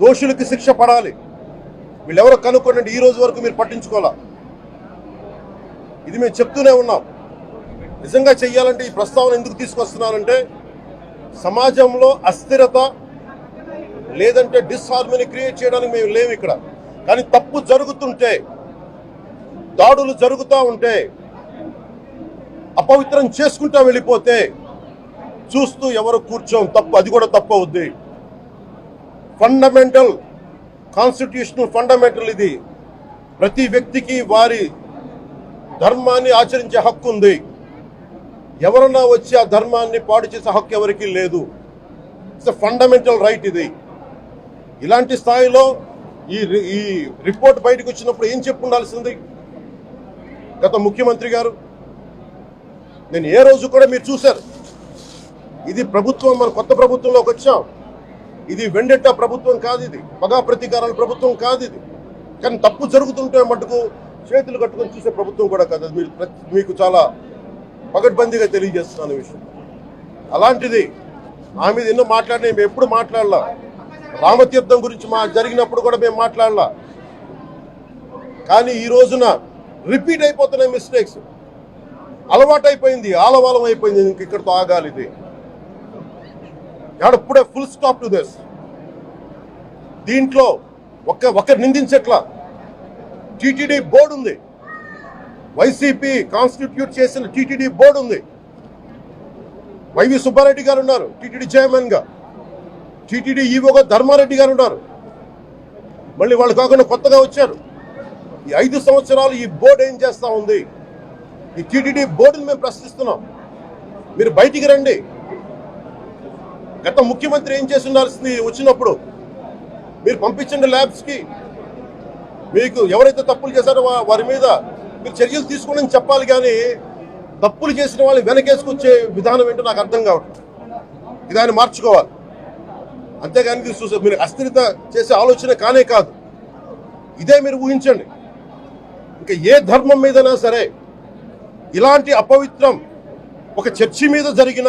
దోషులకి శిక్ష పడాలి. వీళ్ళెవరో కనుక్కోండి ఈ రోజు వరకు మీరు పట్టించుకోవాలా? ఇది మేము చెప్తూనే ఉన్నాం. నిజంగా చెయ్యాలంటే ఈ ప్రస్తావన ఎందుకు తీసుకొస్తున్నానంటే సమాజంలో అస్థిరత లేదంటే డిస్హార్మనీ క్రియేట్ చేయడానికి మేము లేము ఇక్కడ. కానీ తప్పు జరుగుతుంటే దాడులు జరుగుతూ ఉంటే అపవిత్రం చేసుకుంటా వెళ్ళిపోతే చూస్తూ ఎవరు కూర్చోం తప్పు అది కూడా తప్పు అవుద్ది. ఫండమెంటల్ కాన్స్టిట్యూషనల్ ఫండమెంటల్ ఇది. ప్రతి వ్యక్తికి వారి ధర్మాన్ని ఆచరించే హక్కు ఉంది. ఎవరన్నా వచ్చి ఆ ధర్మాన్ని పాడు చేసే హక్కు ఎవరికీ లేదు. ఇట్స్ ఫండమెంటల్ రైట్ ఇది. ఇలాంటి స్థాయిలో ఈ రి- ఈ రిపోర్ట్ బయటకు వచ్చినప్పుడు ఏం చెప్పు ఉండాల్సింది గత ముఖ్యమంత్రి గారు నేను ఏ రోజు కూడా మీరు చూశారు. ఇది ప్రభుత్వం మన కొత్త ప్రభుత్వంలోకి వచ్చాం. ఇది వెండెట్ట ప్రభుత్వం కాదు ఇది. పగా ప్రతీకారాల ప్రభుత్వం కాదు ఇది. కానీ తప్పు జరుగుతుంటే మటుకు చేతులు కట్టుకొని చూసే ప్రభుత్వం కూడా కాదు. మీరు ప్రతి- మీకు చాలా పగడ్బందీగా తెలియజేస్తున్నాను విషయం. అలాంటిది ఆ మీద ఎన్నో మాట్లాడిన మేము ఎప్పుడు మాట్లాడలా. రామతీర్థం గురించి మా జరిగినప్పుడు కూడా మేము మాట్లాడలా. కానీ ఈ రోజున రిపీట్ అయిపోతున్నాయి మిస్టేక్స్. అలవాటైపోయింది ఆలవాలం అయిపోయింది ఇంక ఇక్కడితో ఆగాలి యాడ ఎప్పుడే ఫుల్ స్టాప్ టు దిస్. దీంట్లో ఒక్క ఒకరు నిందించట్లా. టీటీడీ బోర్డు ఉంది. వైసీపీ కాన్స్టిట్యూట్ చేసిన టీటీడీ బోర్డు ఉంది. వైవి సుబ్బారెడ్డి గారు ఉన్నారు టీటీడీ చైర్మన్గా టీటీడీ ఈవోగా ధర్మారెడ్డి గారు ఉన్నారు. మళ్ళీ వాళ్ళు కాకుండా కొత్తగా వచ్చారు. ఈ ఐదు సంవత్సరాలు ఈ బోర్డు ఏం చేస్తూ ఉంది? ఈ టీటీడీ బోర్డుని మేము ప్రశ్నిస్తున్నాం. మీరు బయటికి రండి. గత ముఖ్యమంత్రి ఏం చేసి ఉండాల్సింది? వచ్చినప్పుడు మీరు పంపించండి ల్యాబ్స్కి మీకు ఎవరైతే తప్పులు చేశారో వారి మీద మీరు చర్యలు తీసుకోండి చెప్పాలి కానీ తప్పులు చేసిన వాళ్ళు వెనకేసుకొచ్చే విధానం ఏంటో నాకు అర్థం కావట్లేదు. ఇదాన్ని మార్చుకోవాలి. అంతేగాని చూసే మీరు అస్థిరత చేసే ఆలోచన కానే కాదు. ఇదే మీరు ఊహించండి. ఇంకా ఏ ధర్మం మీదైనా సరే ఇలాంటి అపవిత్రం ఒక చర్చి మీద జరిగిన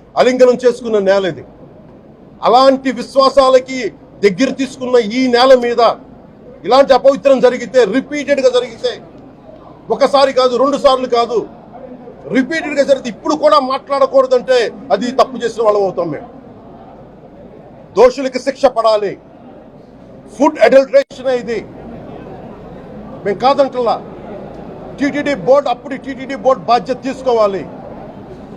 అలింగనం చేసుకున్న నేల ఇది. అలాంటి విశ్వాసాలకి దగ్గర తీసుకున్న ఈ నేల మీద ఇలాంటి అపవిత్రం జరిగితే రిపీటెడ్గా జరిగితే ఒకసారి కాదు రెండు సార్లు కాదు రిపీటెడ్గా జరిగితే ఇప్పుడు కూడా మాట్లాడకూడదంటే అది తప్పు చేసిన వాళ్ళం అవుతాం మేము. దోషులకి శిక్ష పడాలి. ఫుడ్ అడల్ట్రేషన్ ఇది. మేము కాదంటలా టీటీడీ బోర్డు అప్పుడు టీటీడీ బోర్డు బాధ్యత తీసుకోవాలి.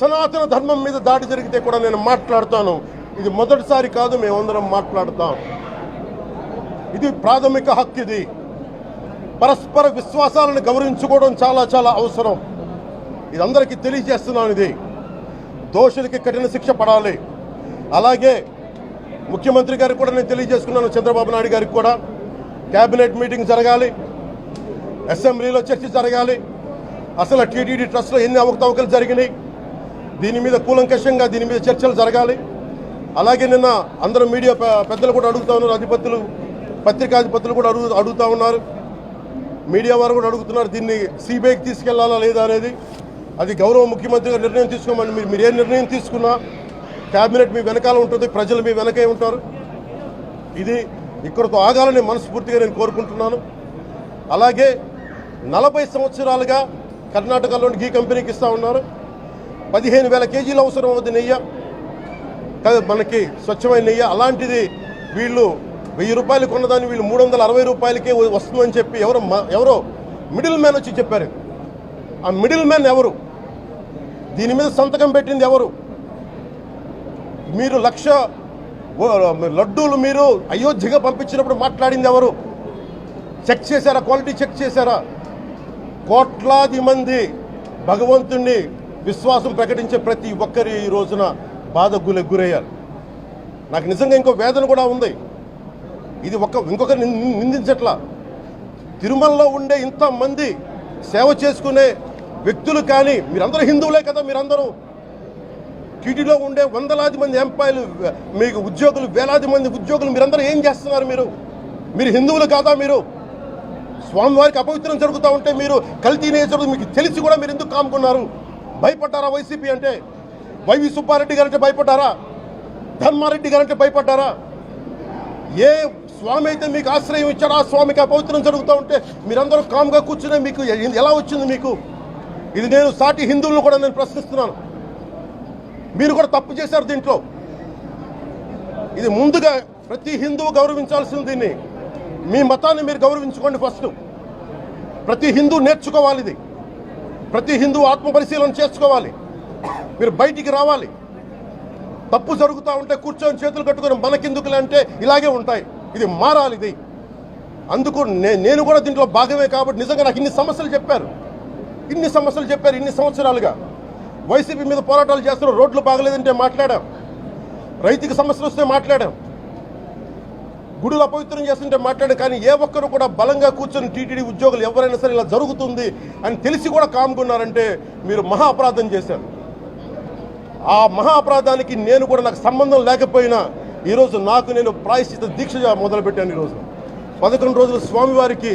సనాతన ధర్మం మీద దాడి జరిగితే కూడా నేను మాట్లాడతాను. ఇది మొదటిసారి కాదు మేమందరం మాట్లాడతాం. ఇది ప్రాథమిక హక్కు ఇది. పరస్పర విశ్వాసాలను గౌరవించుకోవడం చాలా చాలా అవసరం. ఇది అందరికీ తెలియజేస్తున్నాను ఇది. దోషులకి కఠిన శిక్ష పడాలి. అలాగే ముఖ్యమంత్రి గారికి కూడా నేను తెలియజేసుకున్నాను చంద్రబాబు నాయుడు గారికి కూడా. క్యాబినెట్ మీటింగ్ జరగాలి. అసెంబ్లీలో చర్చ జరగాలి. అసలు టీటీడీ ట్రస్ట్లో ఎన్ని అవకతవకలు జరిగినాయి? దీని మీద కూలంకషంగా దీని మీద చర్చలు జరగాలి. అలాగే నిన్న అందరూ మీడియా పెద్దలు కూడా అడుగుతా ఉన్నారు అధిపతులు పత్రికాధిపతులు కూడా అడుగు అడుగుతా ఉన్నారు. మీడియా వారు కూడా అడుగుతున్నారు దీన్ని సిబిఐకి తీసుకెళ్ళాలా లేదా అనేది. అది గౌరవ ముఖ్యమంత్రి గారు నిర్ణయం తీసుకోమని మీరు మీరు ఏ నిర్ణయం తీసుకున్నా క్యాబినెట్ మీ వెనకాల ఉంటుంది ప్రజలు మీ వెనకే ఉంటారు. ఇది ఇక్కడతో ఆగాలని మనస్ఫూర్తిగా నేను కోరుకుంటున్నాను. అలాగే నలభై సంవత్సరాలుగా కర్ణాటకలోని గీ కంపెనీకి ఇస్తూ ఉన్నారు. పదిహేను వేల కేజీలు అవసరం అవుతుంది నెయ్యి. మనకి స్వచ్ఛమైన నెయ్యి. అలాంటిది వీళ్ళు వెయ్యి రూపాయలు కొన్నదాన్ని వీళ్ళు మూడు వందల అరవై రూపాయలకే వస్తుందని చెప్పి ఎవరో ఎవరో మిడిల్ మ్యాన్ వచ్చి చెప్పారు. ఆ మిడిల్ మ్యాన్ ఎవరు? దీని మీద సంతకం పెట్టింది ఎవరు? మీరు లక్ష లడ్డూలు మీరు అయోధ్యగా పంపించినప్పుడు మాట్లాడింది ఎవరు? చెక్ చేశారా? క్వాలిటీ చెక్ చేశారా? కోట్లాది మంది భగవంతుణ్ణి విశ్వాసం ప్రకటించే ప్రతి ఒక్కరి ఈ రోజున బాధ గురయ్యారు. నాకు నిజంగా ఇంకో వేదన కూడా ఉంది. ఇది ఒక్క ఇంకొక నిందించట్లా. తిరుమలలో ఉండే ఇంతమంది సేవ చేసుకునే వ్యక్తులు కానీ మీరందరూ హిందువులే కదా మీరందరూ. టీటీలో ఉండే వందలాది మంది ఎంపాయలు మీకు ఉద్యోగులు వేలాది మంది ఉద్యోగులు మీరందరూ ఏం చేస్తున్నారు మీరు? మీరు హిందువులు కాదా మీరు? స్వామివారికి అపవిత్రం జరుగుతూ ఉంటే మీరు కల్తీ నేచరు మీకు తెలిసి కూడా మీరు ఎందుకు కాముకున్నారు? భయపడ్డారా వైసీపీ అంటే? వైవి సుబ్బారెడ్డి గారంటే భయపడ్డారా? ధర్మారెడ్డి గారంటే భయపడ్డారా? ఏ స్వామి అయితే మీకు ఆశ్రయం ఇచ్చారో ఆ స్వామికి అపవిత్రం జరుగుతూ ఉంటే మీరందరూ కామ్గా కూర్చునే మీకు ఎలా వచ్చింది మీకు? ఇది నేను సాటి హిందువులను కూడా నేను ప్రశ్నిస్తున్నాను. మీరు కూడా తప్పు చేశారు దీంట్లో. ఇది ముందుగా ప్రతి హిందువు గౌరవించాల్సింది దీన్ని. మీ మతాన్ని మీరు గౌరవించుకోండి ఫస్ట్. ప్రతి హిందూ నేర్చుకోవాలి ఇది. ప్రతి హిందూ ఆత్మ పరిశీలన చేసుకోవాలి. మీరు బయటికి రావాలి. తప్పు జరుగుతూ ఉంటే కూర్చొని చేతులు కట్టుకొని మనకెందుకులే అంటే ఇలాగే ఉంటాయి. ఇది మారాలి ఇది. అందుకు నేను కూడా దీంట్లో భాగమే కాబట్టి నిజంగా నాకు ఇన్ని సమస్యలు చెప్పారు. ఇన్ని సమస్యలు చెప్పారు ఇన్ని సంవత్సరాలుగా. వైసీపీ మీద పోరాటాలు చేస్తున్నారు రోడ్లు బాగలేదంటే మాట్లాడాం. రైతుకి సమస్యలు వస్తే మాట్లాడాం. గుడులు అపవిత్రం చేస్తుంటే మాట్లాడాం కానీ ఏ ఒక్కరు కూడా బలంగా కూర్చొని టీటీడీ ఉద్యోగులు ఎవరైనా సరే ఇలా జరుగుతుంది అని తెలిసి కూడా కామ్కున్నారంటే మీరు మహా అపరాధం చేశారు. ఆ మహా అపరాధానికి నేను కూడా నాకు సంబంధం లేకపోయినా ఈరోజు నాకు నేను ప్రాయశ్చిత దీక్ష మొదలుపెట్టాను ఈరోజు. పదకొండు రోజులు స్వామివారికి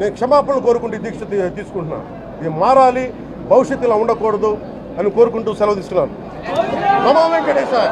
నేను క్షమాపణలు కోరుకుంటూ ఈ దీక్ష తీసుకుంటున్నాను. ఇది మారాలి భవిష్యత్తు ఇలా ఉండకూడదు అని కోరుకుంటూ సెలవు తీసుకున్నాను. నమో వెంకటేశ్వర